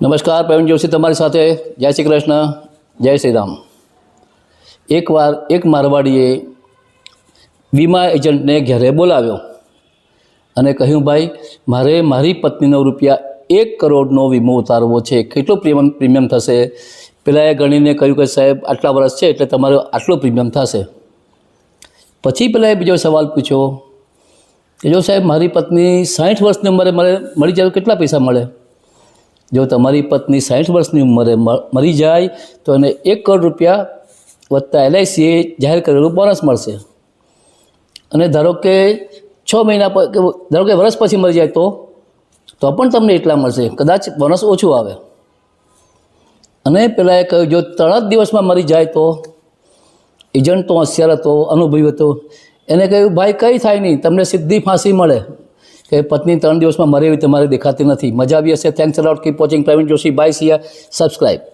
નમસ્કાર, પ્રવીણ જોશી તમારી સાથે. જય શ્રી કૃષ્ણ. જય શ્રી રામ. એકવાર એક મારવાડીએ વીમા એજન્ટને ઘરે બોલાવ્યો અને કહ્યું, ભાઈ, મારે મારી પત્નીનો રૂપિયા એક કરોડનો વીમો ઉતારવો છે. કેટલો પ્રીમિયમ પ્રીમિયમ થશે? પેલાએ ગણીને કહ્યું કે, સાહેબ, આટલા વર્ષ છે એટલે તમારો આટલો પ્રીમિયમ થશે. પછી પેલાએ બીજો સવાલ પૂછ્યો કે, જો સાહેબ, મારી પત્ની સાઠ વર્ષની ઉંમરે મળે મળી જાય કેટલા પૈસા મળે? જો તમારી પત્ની સાઠ વર્ષની ઉંમરે મરી જાય, તો એને એક કરોડ રૂપિયા વત્તા એલઆઈસીએ જાહેર કરેલું બોનસ મળશે. અને ધારો કે છ મહિના ધારો કે વર્ષ પછી મરી જાય તો? તો પણ તમને એટલા મળશે. કદાચ બોનસ ઓછું આવે. અને પેલાએ કહ્યું, જો ત્રણ જ દિવસમાં મરી જાય તો? એજન્ટ તો હોશિયાર હતો, અનુભવી હતો. એને કહ્યું, ભાઈ, કંઈ થાય નહીં, તમને સીધી ફાંસી મળે. કે પત્ની ત્રણ દિવસમાં મરે એવી તમારે દેખાતી નથી. મજા આવી હશે. Thanks a lot keep watching Praveen Joshi bye see ya subscribe